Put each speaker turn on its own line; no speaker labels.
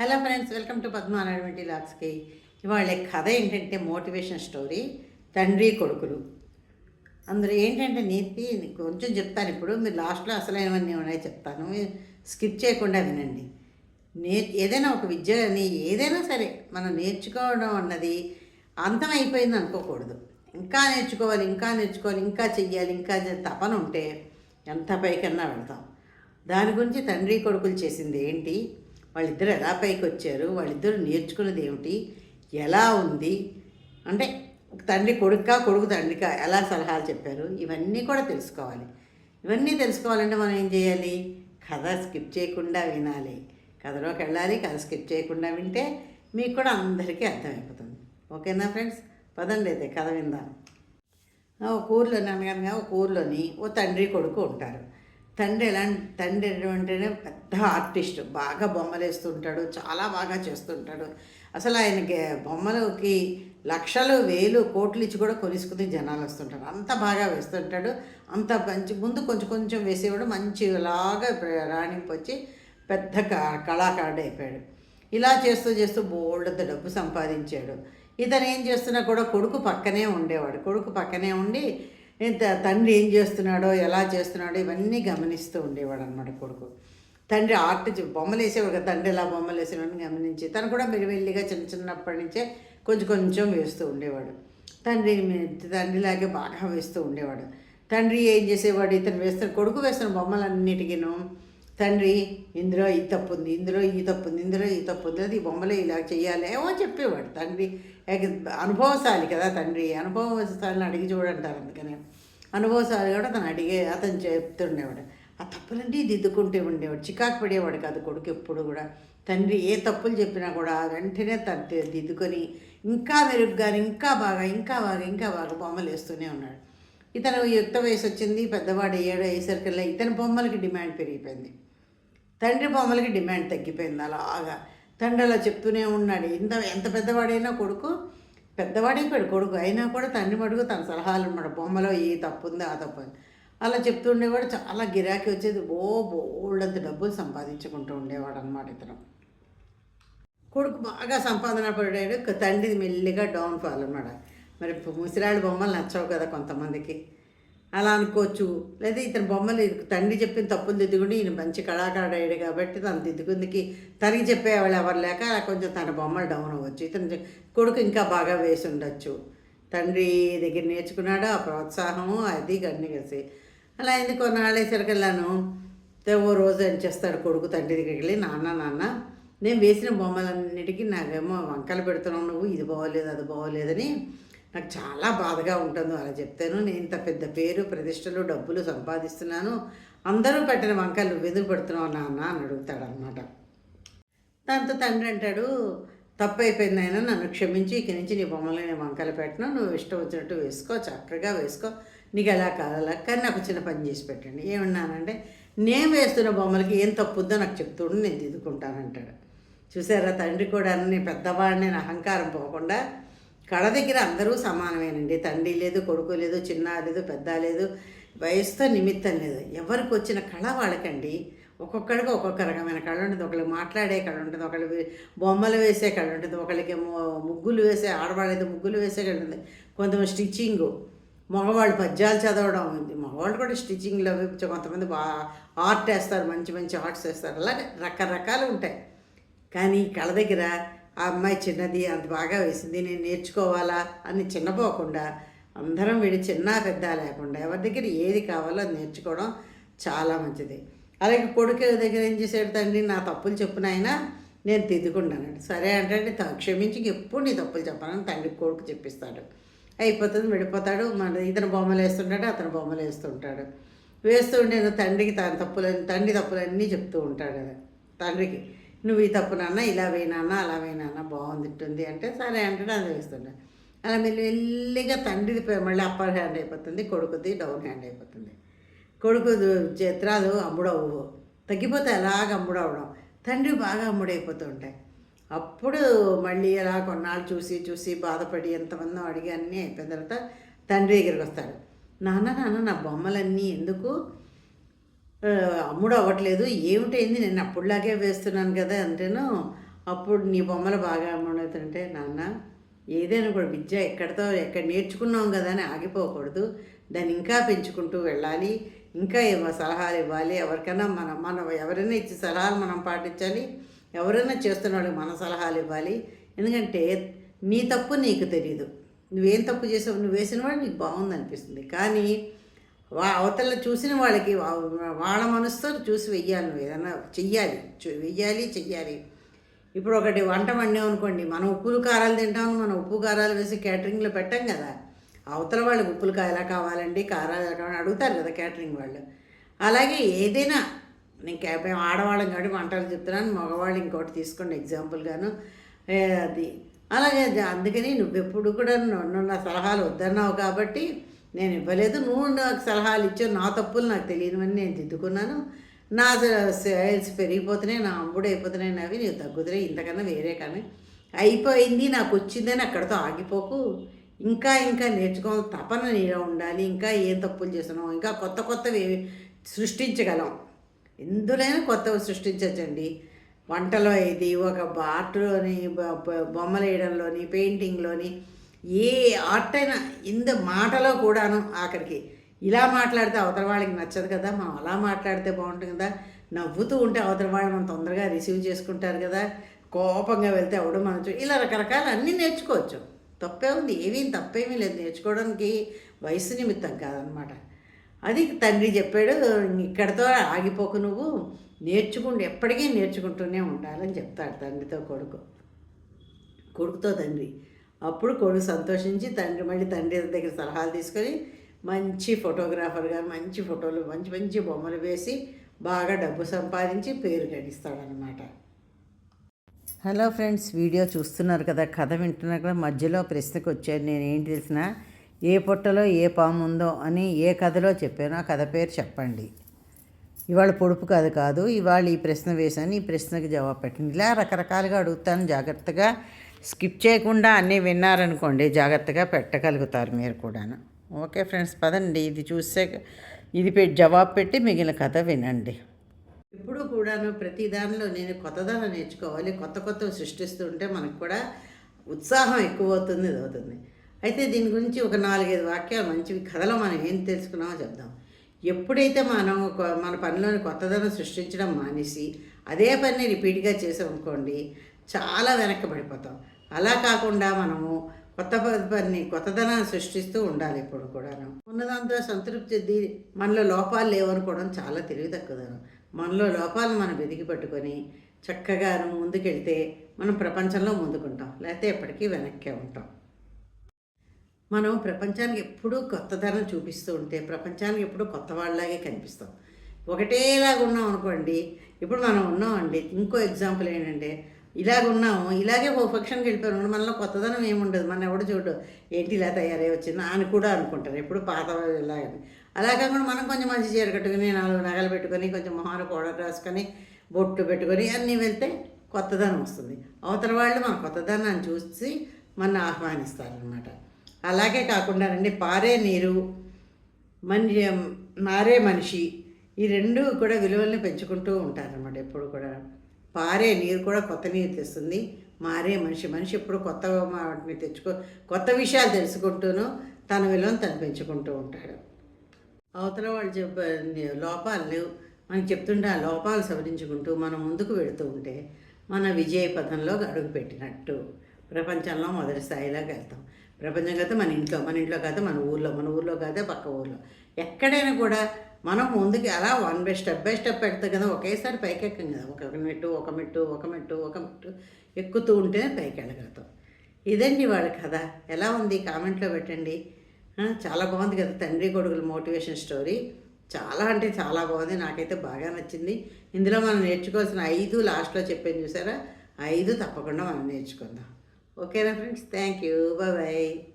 Hello friends welcome to Padmanaidu లాక్స్కి. ఇవాళ కథ ఏంటంటే మోటివేషన్ స్టోరీ తండ్రి కొడుకులు. అందులో ఏంటంటే నీతి కొంచెం చెప్తాను ఇప్పుడు మీరు లాస్ట్లో అసలైనవన్నీ ఉన్నాయి చెప్తాను. స్కిప్ చేయకుండా వినండి. నే ఏదైనా ఒక విద్యని ఏదైనా సరే మనం నేర్చుకోవడం అన్నది అంతం అయిపోయింది అనుకోకూడదు. ఇంకా నేర్చుకోవాలి ఇంకా నేర్చుకోవాలి ఇంకా చెయ్యాలి ఇంకా తపన ఉంటే ఎంత పైకన్నా వెళ్తాం. దాని గురించి తండ్రి కొడుకులు చేసింది ఏంటి? వాళ్ళిద్దరు ఎలా పైకి వచ్చారు వాళ్ళిద్దరు నేర్చుకున్నది ఏమిటి ఎలా ఉంది? అంటే తండ్రి కొడుకా కొడుకు తండ్రికా ఎలా సలహాలు చెప్పారు? ఇవన్నీ కూడా తెలుసుకోవాలి. ఇవన్నీ తెలుసుకోవాలంటే మనం ఏం చేయాలి? కథ స్కిప్ చేయకుండా వినాలి. కథలోకి వెళ్ళాలి కథ స్కిప్ చేయకుండా వింటే మీకు కూడా అందరికీ అర్థమైపోతుంది. ఓకేనా ఫ్రెండ్స్? పదండి అయితే కథ విందాం. ఒక ఊర్లోని అనగనగా ఒక ఊర్లోని ఓ తండ్రి కొడుకు ఉంటారు. తండ్రి ఎలా తండ్రి ఎటువంటినే పెద్ద ఆర్టిస్ట్. బాగా బొమ్మలు వేస్తుంటాడు చాలా బాగా చేస్తుంటాడు. అసలు ఆయనకి బొమ్మలకి లక్షలు వేలు కోట్లు ఇచ్చి కూడా కొలుసుకుని జనాలు వస్తుంటారు అంత బాగా వేస్తుంటాడు. అంత మంచి ముందు కొంచెం కొంచెం వేసేవాడు మంచి లాగా రాణింపు వచ్చి పెద్ద క- కళాకారుడు అయిపోయాడు ఇలా చేస్తూ చేస్తూ బోల్డంత డబ్బు సంపాదించాడు. ఇతను ఏం చేస్తున్నా కూడా కొడుకు పక్కనే ఉండేవాడు. కొడుకు పక్కనే ఉండి తండ్రి ఏం చేస్తున్నాడో ఎలా చేస్తున్నాడో ఇవన్నీ గమనిస్తూ ఉండేవాడు అనమాట కొడుకు. తండ్రి ఆర్ట్ బొమ్మలు వేసేవాడు కదా తండ్రి ఎలా బొమ్మలు వేసేవాడిని గమనించి తను కూడా మెల్లిమెల్లిగా చిన్న చిన్నప్పటి నుంచే కొంచెం కొంచెం వేస్తూ ఉండేవాడు. తండ్రి తండ్రిలాగే బాగా వేస్తూ ఉండేవాడు. తండ్రి ఏం చేసేవాడు ఇతను వేస్తున్న కొడుకు వేస్తున్న బొమ్మలన్నిటికీను తండ్రి ఇందులో ఈ తప్పు ఉంది ఇందులో ఈ తప్పు ఉంది ఇందులో ఈ తప్పు ఉంది అది బొమ్మలో ఇలా చేయాలి ఏమో చెప్పేవాడు తండ్రి. అనుభవశాలి కదా తండ్రి. అనుభవశాలని అడిగి చూడంటారు అందుకనే. అనుభవశాలి కూడా తను అడిగే అతను చెప్తుండేవాడు. ఆ తప్పులన్నీ దిద్దుకుంటూ ఉండేవాడు. చికాకు పడేవాడు కాదు కొడుకు ఎప్పుడు కూడా. తండ్రి ఏ తప్పులు చెప్పినా కూడా వెంటనే తను దిద్దుకొని ఇంకా మెరుగ్గా ఇంకా బాగా ఇంకా బాగా ఇంకా బాగా బొమ్మలు వేస్తూనే ఉన్నాడు. ఇతను యుక్త వయసు వచ్చింది పెద్దవాడు ఏడు అయ్యేసరికల్లా ఇతని బొమ్మలకి డిమాండ్ పెరిగిపోయింది. తండ్రి బొమ్మలకి డిమాండ్ తగ్గిపోయింది అలాగా. తండ్రి అలా చెప్తూనే ఉన్నాడు ఇంత ఎంత పెద్దవాడైనా కొడుకు పెద్దవాడైపోయాడు కొడుకు అయినా కూడా తండ్రి మడుగు తన సలహాలు ఉన్నాడు బొమ్మలో ఏ తప్పు ఉంది ఆ తప్పు ఉంది. అలా కూడా చాలా గిరాకీ వచ్చేది ఓ బోల్డంత డబ్బులు సంపాదించుకుంటూ ఉండేవాడు అనమాట ఇతను. కొడుకు బాగా సంపాదన పడాడు తండ్రి తండ్రిది మెల్లిగా డౌన్ ఫాల్ మరి ముసిరాడు బొమ్మలు నచ్చవు కదా కొంతమందికి. అలా అనుకోవచ్చు. లేదా ఇతని బొమ్మలు తండ్రి చెప్పిన తప్పులు దిద్దుకుని ఈయన మంచి కళాకారుడు అయ్యాడు కాబట్టి తను దిద్దుకుందికి తనకి చెప్పేవాళ్ళు ఎవరు లేక కొంచెం తన బొమ్మలు డౌన్ అవ్వచ్చు. ఇతను కొడుకు ఇంకా బాగా వేసి ఉండొచ్చు. తండ్రి దగ్గర నేర్చుకున్నాడు ఆ ప్రోత్సాహము అది అన్నీ కలిసి. అలా అయింది వెళ్ళాను ఓ రోజు ఏం చేస్తాడు కొడుకు తండ్రి దగ్గరికి వెళ్ళి నాన్న నాన్న నేను వేసిన బొమ్మలన్నిటికీ నాకేమో వంకలు పెడుతున్నావు నువ్వు ఇది బాగోలేదు అది బాగోలేదని నాకు చాలా బాధగా ఉంటుందో అలా చెప్తాను. నేను ఇంత పెద్ద పేరు ప్రతిష్టలు డబ్బులు సంపాదిస్తున్నాను. అందరూ పెట్టిన వంకలు నువ్వు పెడుతున్నావు నాన్న అని అడుగుతాడు అనమాట దాంతో తండ్రి అంటాడు తప్పు అయిపోయింది ఆయన నన్ను క్షమించి ఇక నుంచి నీ బొమ్మలు నేను వంకలు పెట్టను. నువ్వు ఇష్టం వచ్చినట్టు వేసుకో చక్కగా వేసుకో. నీకు ఎలా కావాలా? కానీ నాకు చిన్న పని చేసి పెట్టండి. ఏమన్నానంటే నేను వేస్తున్న బొమ్మలకి ఏం తప్పు నాకు చెప్తుండు నేను దిద్దుకుంటానంటాడు చూసారా తండ్రి కూడా అన్ని పెద్దవాడిని అహంకారం పోకుండా కళ దగ్గర అందరూ సమానమేనండి. తండ్రి లేదు కొడుకు లేదు చిన్న లేదు పెద్ద లేదు వయసుతో నిమిత్తం లేదు. ఎవరికి వచ్చిన కళ వాళ్ళకండి. ఒక్కొక్కడికి ఒక్కొక్క రకమైన కళ ఉంటుంది. ఒకరికి మాట్లాడే కళ ఉంటుంది. ఒకళ్ళు బొమ్మలు వేసే కళ ఉంటుంది. ఒకళ్ళకి ముగ్గులు వేసే ఆడవాళ్ళైతే ముగ్గులు వేసే కళ ఉంటుంది. కొంతమంది స్టిచ్చింగు మగవాళ్ళు పద్యాలు చదవడం ఉంది. మగవాళ్ళు కూడా స్టిచ్చింగ్లో కొంతమంది బాగా ఆర్ట్ వేస్తారు. మంచి మంచి ఆర్ట్స్ వేస్తారు. అలాగే రకరకాలు ఉంటాయి. కానీ కళ దగ్గర ఆ అమ్మాయి చిన్నది అంత బాగా వేసింది నేను నేర్చుకోవాలా అని చిన్నపోకుండా అందరం వీడి చిన్న పెద్ద లేకుండా ఎవరి దగ్గర ఏది కావాలో అది నేర్చుకోవడం చాలా మంచిది. అలాగే కొడుకు దగ్గర ఏం చేసాడు తండ్రి నా తప్పులు చెప్పిన ఆయన నేను తిద్దుకుంటానండి సరే అంటే త- క్షమించి ఎప్పుడు నీ తప్పులు చెప్పాలని తండ్రి కొడుకు చెప్పిస్తాడు. అయిపోతుంది విడిపోతాడు మన ఇతను బొమ్మలు వేస్తుంటాడు అతను బొమ్మలు వేస్తుంటాడు. వేస్తూ ఉండే తండ్రికి తన తప్పులని తండ్రి తప్పులన్నీ చెప్తూ ఉంటాడు. తండ్రికి నువ్వు ఈ తప్పు నాన్న ఇలా వేయనాన్న అలా వేయనాన్న బాగుంది అంటే సరే అంటే అది వేస్తుండే అలా మెల్లి మెల్లిగా తండ్రిది మళ్ళీ అప్పర్ హ్యాండ్ అయిపోతుంది కొడుకుది డౌన్ హ్యాండ్ అయిపోతుంది. కొడుకు చిత్రాలు అమ్ముడవు. తగ్గిపోతే ఎలాగ అమ్ముడవడం? తండ్రి బాగా అమ్ముడైపోతూ ఉంటాయి. అప్పుడు మళ్ళీ అలా కొన్నాళ్ళు చూసి చూసి బాధపడి ఎంతమందో అడిగి అన్నీ అయిపోయిన తర్వాత తండ్రి దగ్గరికి వస్తాడు. నాన్న నాన్న నా బొమ్మలన్నీ ఎందుకు అమ్ముడు అవ్వట్లేదు. ఏమిటైంది? నేను అప్పుడులాగే వేస్తున్నాను కదా అంటేను అప్పుడు నీ బొమ్మలు బాగా అమ్ముడుతుంటే నాన్న ఏదైనా కూడా విద్య ఎక్కడితో ఎక్కడ నేర్చుకున్నాం కదా అని ఆగిపోకూడదు. దాన్ని ఇంకా పెంచుకుంటూ వెళ్ళాలి. ఇంకా ఏమో సలహాలు ఇవ్వాలి. ఎవరికైనా మనం మనం ఎవరైనా ఇచ్చే సలహాలు మనం పాటించాలి. ఎవరైనా చేస్తున్న వాళ్ళకి మన సలహాలు ఇవ్వాలి. ఎందుకంటే నీ తప్పు నీకు తెలియదు నువ్వేం తప్పు చేసావు? నువ్వు వేసిన వాడు నీకు బాగుంది అనిపిస్తుంది కానీ వా అవతల చూసిన వాళ్ళకి వా- వాళ్ళ మనసుతో చూసి వెయ్యాలి నువ్వు ఏదైనా చెయ్యాలి. వెయ్యాలి చెయ్యాలి. ఇప్పుడు ఒకటి వంట వండాం అనుకోండి మనం ఉప్పులు కారాలు తింటాము మనం ఉప్పు కారాలు వేసి క్యాటరింగ్లో పెట్టాం కదా. అవతల వాళ్ళకి ఉప్పులు ఎలా కావాలండి కారాలు ఎలా కావాలని అడుగుతారు కదా క్యాటరింగ్ వాళ్ళు. అలాగే ఏదైనా నేను మేము ఆడవాళ్ళం కాబట్టి వంటలు చెప్తున్నాను మగవాళ్ళు ఇంకోటి తీసుకోండి ఎగ్జాంపుల్గాను. అది. అలాగే అందుకని నువ్వెప్పుడు కూడా నన్ను నా సలహాలు వద్దన్నావు కాబట్టి నేను ఇవ్వలేదు. నువ్వు నాకు సలహాలు ఇచ్చావు. నా తప్పులు నాకు తెలియనివని నేను దిద్దుకున్నాను. నా సేల్స్ పెరిగిపోతున్నాయి. నా అమ్ముడు అయిపోతున్నాయి అవి నీవు తగ్గుతున్నాయి ఇంతకన్నా వేరే కానీ అయిపోయింది. నాకు వచ్చిందని అక్కడితో ఆగిపోకు. ఇంకా ఇంకా నేర్చుకోవాలి తపన నీలో ఉండాలి. ఇంకా ఏం తప్పులు చేస్తున్నావు? ఇంకా కొత్త కొత్తవి సృష్టించగలం. ఎందులైనా కొత్తవి సృష్టించవచ్చండి వంటలో ఇది ఒక ఆర్ట్లోని బొమ్మలు వేయడంలోని పెయింటింగ్లోని ఏ ఆర్ట్ అయినా ఇంద మాటలో కూడాను ఆఖరికి ఇలా మాట్లాడితే అవతల వాళ్ళకి నచ్చదు కదా మనం అలా మాట్లాడితే బాగుంటుంది కదా నవ్వుతూ ఉంటే అవతల వాళ్ళు మనం తొందరగా రిసీవ్ చేసుకుంటారు కదా కోపంగా వెళ్తే ఎవడు మనం ఇలా రకరకాల అన్నీ నేర్చుకోవచ్చు. తప్పే ఉంది ఏమీ తప్పేమీ లేదు. నేర్చుకోవడానికి వయసు నిమిత్తం కాదనమాట. అది తండ్రి చెప్పాడు ఇక్కడితో ఆగిపోకు నువ్వు నేర్చుకుంటూ ఎప్పటికీ నేర్చుకుంటూనే ఉండాలని చెప్తాడు తండ్రితో కొడుకు. కొడుకుతో తండ్రి. అప్పుడు కొడుకు సంతోషించి తండ్రి మళ్ళీ తండ్రి దగ్గర సలహాలు తీసుకొని మంచి ఫోటోగ్రాఫర్గా మంచి ఫోటోలు మంచి మంచి బొమ్మలు వేసి బాగా డబ్బు సంపాదించి పేరు గడిస్తాడనమాట హలో ఫ్రెండ్స్ వీడియో చూస్తున్నారు కదా కథ వింటున్నారు కదా మధ్యలో ప్రశ్నకు వచ్చాను నేను ఏంటి తెలిసిన ఏ పొట్టలో ఏ పాము ఉందో అని ఏ కథలో చెప్పానో ఆ కథ పేరు చెప్పండి. ఇవాళ పొడుపు కథ కాదు ఇవాళ ఈ ప్రశ్న వేశాను ఈ ప్రశ్నకి జవాబు పెట్టండి. ఇలా రకరకాలుగా అడుగుతాను జాగ్రత్తగా స్కిప్ చేయకుండా అన్నీ విన్నారనుకోండి జాగ్రత్తగా పెట్టగలుగుతారు మీరు కూడాను. ఓకే ఫ్రెండ్స్ పదండి. ఇది చూసే ఇది పెట్టి జవాబు పెట్టి మిగిలిన కథ వినండి. ఎప్పుడు కూడాను ప్రతి దానిలో నేను కొత్తదనం నేర్చుకోవాలి. కొత్త కొత్తవి సృష్టిస్తూ ఉంటే మనకు కూడా ఉత్సాహం ఎక్కువ అవుతుంది ఇది అవుతుంది అయితే దీని గురించి ఒక నాలుగైదు వాక్యాలు మంచివి. కథలో మనం ఏం తెలుసుకున్నామో చెప్దాం. ఎప్పుడైతే మనం మన పనిలోని కొత్తదనం సృష్టించడం మానేసి అదే పని రిపీట్గా చేసామనుకోండి చాలా వెనక్కి పడిపోతాం. అలా కాకుండా మనము కొత్త పని కొత్తదనాన్ని సృష్టిస్తూ ఉండాలి ఇప్పుడు కూడాను. ఉన్నదాంతో సంతృప్తి చెంది మనలో లోపాలు లేవనుకోవడం చాలా తెలివితక్కువదనం. మనలో లోపాలు మనం వెతికి పట్టుకొని చక్కగా ముందుకెళ్తే మనం ప్రపంచంలో ముందుకుంటాం లేకపోతే ఎప్పటికీ వెనక్కే ఉంటాం. మనం ప్రపంచానికి ఎప్పుడూ కొత్తదనం చూపిస్తూ ఉంటే ప్రపంచానికి ఎప్పుడూ కొత్త వాళ్ళలాగే కనిపిస్తాం. ఒకటేలాగా ఉన్నాం అనుకోండి ఇప్పుడు మనం ఉన్నామండి ఇంకో ఎగ్జాంపుల్ ఏంటంటే ఇలాగ ఉన్నాము ఇలాగే ఓ ఫంక్షన్కి వెళ్ళిపోయాము మనలో కొత్తదనం ఏముండదు మన ఎవడు చూడు ఏంటి ఇలా తయారై వచ్చిందా అని కూడా అనుకుంటారు. ఎప్పుడు పాత ఇలాగని. అలా కాకుండా మనం కొంచెం మంచి చీర కట్టుకుని నాలుగు నగలు పెట్టుకొని కొంచెం మొహాన పౌడర్ రాసుకొని బొట్టు పెట్టుకొని అన్నీ వెళ్తే కొత్తదనం వస్తుంది. అవతల వాళ్ళు మన కొత్తదనాన్ని చూసి మన ఆహ్వానిస్తారనమాట అలాగే కాకుండా రండి పారే నీరు మని మారే మనిషి ఈ రెండు కూడా విలువల్ని పెంచుకుంటూ ఉంటారనమాట ఎప్పుడు కూడా. పారే నీరు కూడా కొత్త నీరు తెస్తుంది. మారే మనిషి మనిషి ఎప్పుడు కొత్త వాటిని తెచ్చుకో కొత్త విషయాలు తెలుసుకుంటూను తన విలువను తను పెంచుకుంటూ ఉంటాడు. అవతల వాళ్ళు చెప్పే లోపాలు మనకి చెప్తుంటే ఆ లోపాలు సవరించుకుంటూ మనం ముందుకు వెళుతూ ఉంటే మన విజయ పథంలో అడుగు పెట్టినట్టు. ప్రపంచంలో మొదటి స్థాయిలోకి వెళ్తాం. ప్రపంచం కదా మన ఇంట్లో మన ఇంట్లో కాదు మన ఊర్లో మన ఊర్లో కాదే పక్క ఊర్లో. ఎక్కడైనా కూడా మనం ముందుకి అలా one by step by step పెడతాం కదా ఒకేసారి పైకి ఎక్కం కదా. ఒక మెట్టు ఒక మెట్టు ఒక మెట్టు ఒక మెట్టు ఎక్కుతూ ఉంటేనే పైకి వెళ్ళగలుగుతాం ఇదండి వాళ్ళ కథ? ఎలా ఉంది? కామెంట్లో పెట్టండి. చాలా బాగుంది కదా తండ్రి కొడుకుల మోటివేషన్ స్టోరీ. చాలా అంటే చాలా బాగుంది. నాకైతే బాగా నచ్చింది. ఇందులో మనం నేర్చుకోవాల్సిన ఐదు లాస్ట్లో చెప్పాను చూసారా? ఐదు తప్పకుండా మనం నేర్చుకుందాం. ఓకేనా ఫ్రెండ్స్? Thank you. బాయ్.